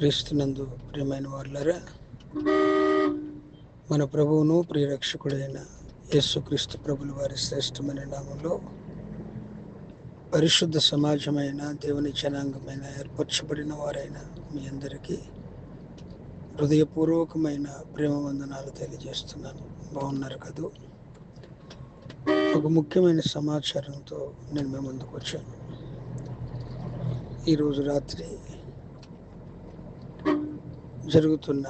క్రీస్తునందు ప్రియమైన వాళ్ళరా మన ప్రభువును ప్రియరక్షకుడైన యేసుక్రీస్తు ప్రభుల వారి శ్రేష్టమైన నామంలో పరిశుద్ధ సమాజమైన దేవుని జనాంగమైన ఏర్పరచబడిన వారైన మీ అందరికీ హృదయపూర్వకమైన ప్రేమ వందనాలు తెలియజేస్తున్నాను. బాగున్నారు కదూ? ఒక ముఖ్యమైన సమాచారంతో నేను మీ ముందుకు వచ్చాను. ఈరోజు రాత్రి జరుగుతున్న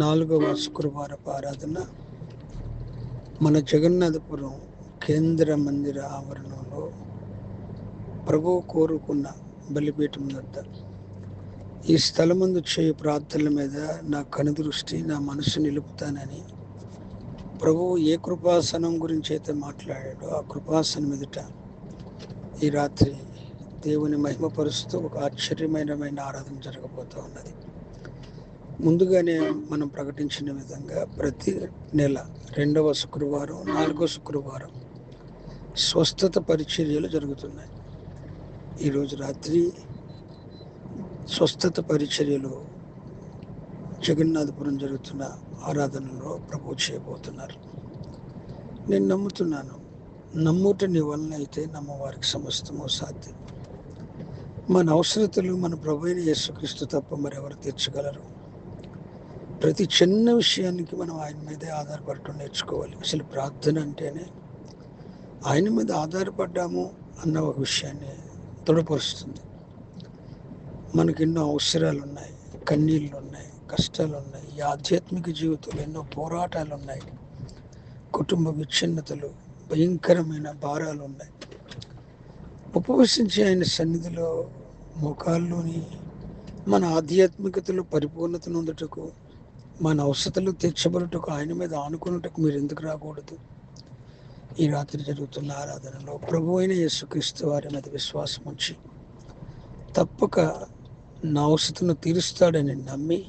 నాలుగవ శుక్రవారపు ఆరాధన మన జగన్నాథపురం కేంద్ర మందిర ఆవరణంలో ప్రభువు కోరుకున్న బలిపీఠం వద్ద. ఈ స్థలమందు చేయు ప్రార్థనల మీద నా కనుదృష్టి నా మనసు నిలుపుతానని ప్రభువు ఏ కృపాసనం గురించి అయితే మాట్లాడాడో ఆ కృపాసనం ఎదుట ఈ రాత్రి దేవుని మహిమపరుస్తూ ఒక ఆశ్చర్యమైనమైన ఆరాధన జరగబోతూ ఉన్నది. ముందుగానే మనం ప్రకటించిన విధంగా ప్రతి నెల రెండవ శుక్రవారం నాలుగవ శుక్రవారం స్వస్థత పరిచర్యలు జరుగుతున్నాయి. ఈరోజు రాత్రి స్వస్థత పరిచర్యలు జగన్నాథపురం జరుగుతున్న ఆరాధనలో ప్రభు చేయబోతున్నారు. నేను నమ్ముతున్నాను నమ్ముట నీ వలన అయితే నమ్మవారికి సమస్తము సాధ్యం. మన అవసరతలు మన ప్రభు అయిన యేసుక్రీస్తు తప్ప మరెవరు తీర్చగలరు? ప్రతి చిన్న విషయానికి మనం ఆయన మీదే ఆధారపడటం నేర్చుకోవాలి. అసలు ప్రార్థన అంటేనే ఆయన మీద ఆధారపడ్డాము అన్న ఒక విషయాన్ని దృఢపరుస్తుంది. మనకి ఎన్నో అవసరాలు ఉన్నాయి కన్నీళ్ళు ఉన్నాయి కష్టాలు ఉన్నాయి ఈ ఆధ్యాత్మిక జీవితంలో ఎన్నో పోరాటాలు ఉన్నాయి కుటుంబ విచ్ఛిన్నతలు భయంకరమైన భారాలు ఉన్నాయి ఉపవసించి ఆయన సన్నిధిలో ముఖాల్లోని మన ఆధ్యాత్మికతలో పరిపూర్ణత నొందుటకు మన అవసరతలు తీర్చబడుటకు ఆయన మీద ఆనుకున్నటకు మీరు ఎందుకు రాకూడదు? ఈ రాత్రి జరుగుతున్న ఆరాధనలో ప్రభు అయిన యేసుక్రీస్తు వారి మీద విశ్వాసం ఉంచి తప్పక నా అవసరతను తీరుస్తాడని నమ్మి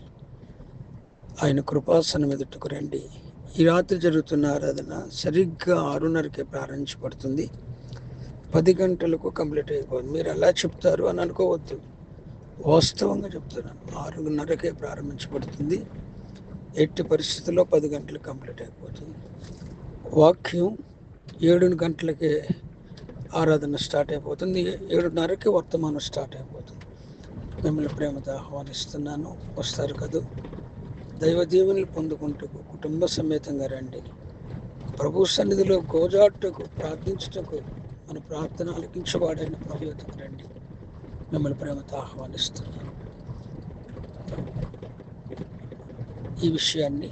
ఆయన కృపాసన ఎదుటకు రండి. ఈ రాత్రి జరుగుతున్న ఆరాధన సరిగ్గా ఆరున్నరకే ప్రారంభించబడుతుంది. పది గంటలకు కంప్లీట్ అయిపోతుంది. మీరు ఎలా చెప్తారు అని అనుకోవద్దు. వాస్తవంగా చెప్తున్నాను. ఆరున్నరకే ప్రారంభించబడుతుంది. ఎట్టి పరిస్థితుల్లో పది గంటలు కంప్లీట్ అయిపోతుంది. వాక్యం ఏడు గంటలకే ఆరాధన స్టార్ట్ అయిపోతుంది. ఏడున్నరకి వర్తమానం స్టార్ట్ అయిపోతుంది. మిమ్మల్ని ప్రేమతో ఆహ్వానిస్తున్నాను. వస్తారు కదూ? దైవ దీవెనలు పొందుకుంటూ కుటుంబ సమేతంగా రండి. ప్రభు సన్నిధిలో గోజాటుకు ప్రార్థించుటకు మన ప్రార్థన ఆలకించబడిన ప్రభు రండి. మిమ్మల్ని ప్రేమతో ఆహ్వానిస్తున్నాను. ఈ విషయాన్ని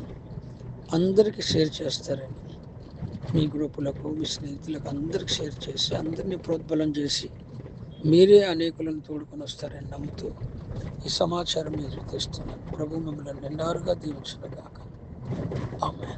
అందరికీ షేర్ చేస్తారని మీ గ్రూపులకు మీ స్నేహితులకు అందరికీ షేర్ చేసి అందరినీ ప్రోద్బలం చేసి మీరే అనేకులను తోడుకొని వస్తారని నమ్ముతూ ఈ సమాచారం మీరు తెస్తున్నాను ప్రభు మిమ్మల్ని నిండారుగా దీవించడం కాక ఆమె